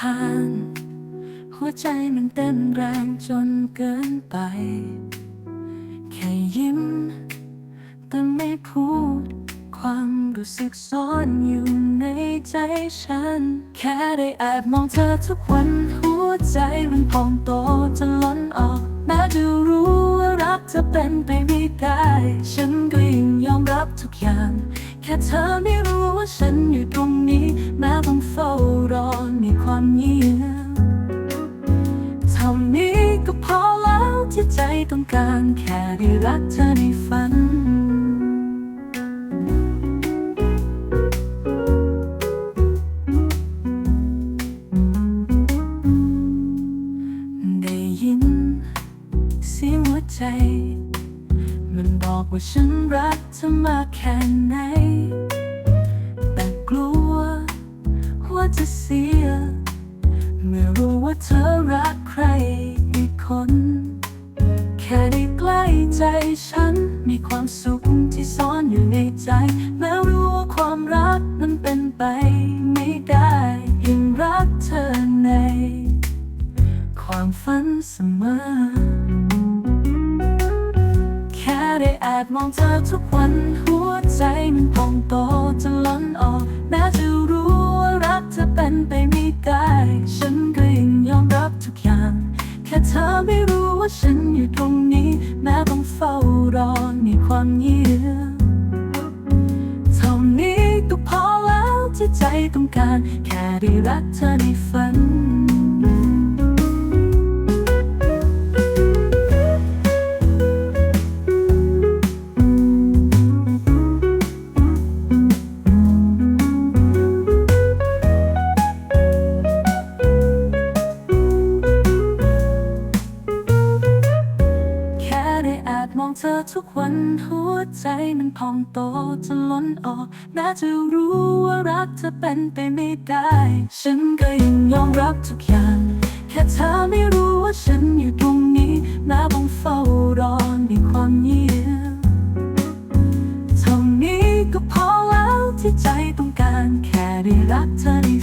หัวใจมันเต้นแรงจนเกินไป แค่ยิ้ม แต่ไม่พูด ความรู้สึกซ่อนอยู่ในใจฉัน แค่ได้แอบมองเธอทุกวัน หัวใจมันพองโตจนล้นออก แม้จะรู้ว่ารักจะเป็นไปไม่ได้ ฉัน ค่เธอไม่รู้ว่าฉันอยู่ตรงนี้ แม้ต้องเฝ้ารอในความเงียบเท่านี้ก็พอแล้วที่ใจต้องการแค่ได้รักเธอในฝันได้ยินเสียงหัวใจ มันบอกว่าฉันรักเธอมากแค่ไหน แต่กลัวว่าจะเสีย เมื่อรู้ว่าเธอรักใครอีกคน แค่ได้ใกล้ใจฉัน มีความสุขที่ซ่อนอยู่ในใจ แม้รู้ว่าความรักนั้นเป็นไปไม่ได้ยังรักเธอใน ความฝันเสมอ ได้แอบมองเธอทุกวัน หัวใจมันพองโตจนล้นออกแม้จะรู้ว่ารักจะเป็นไปไม่ได้ ฉันก็ยังยอมรับทุกอย่าง แค่เธอไม่รู้ว่าฉันอยู่ตรงนี้ แม้ต้องเฝ้ารอในความเงียบเท่านี้ก็พอแล้วที่ใจต้องการ แค่ได้รักเธอในฝัน ทุกวันหัวใจมันพองโตจะล้นออกน่าจะรู้ว่ารักจะเป็นไปไม่ได้ ฉันก็ยังยอมรับทุกอย่าง แค่เธอไม่รู้ว่าฉันอยู่ตรงนี้แม้ต้องเฝ้ารอในความเงียบเท่านี้ก็พอแล้วที่ใจต้องการแค่ได้รักเธอได้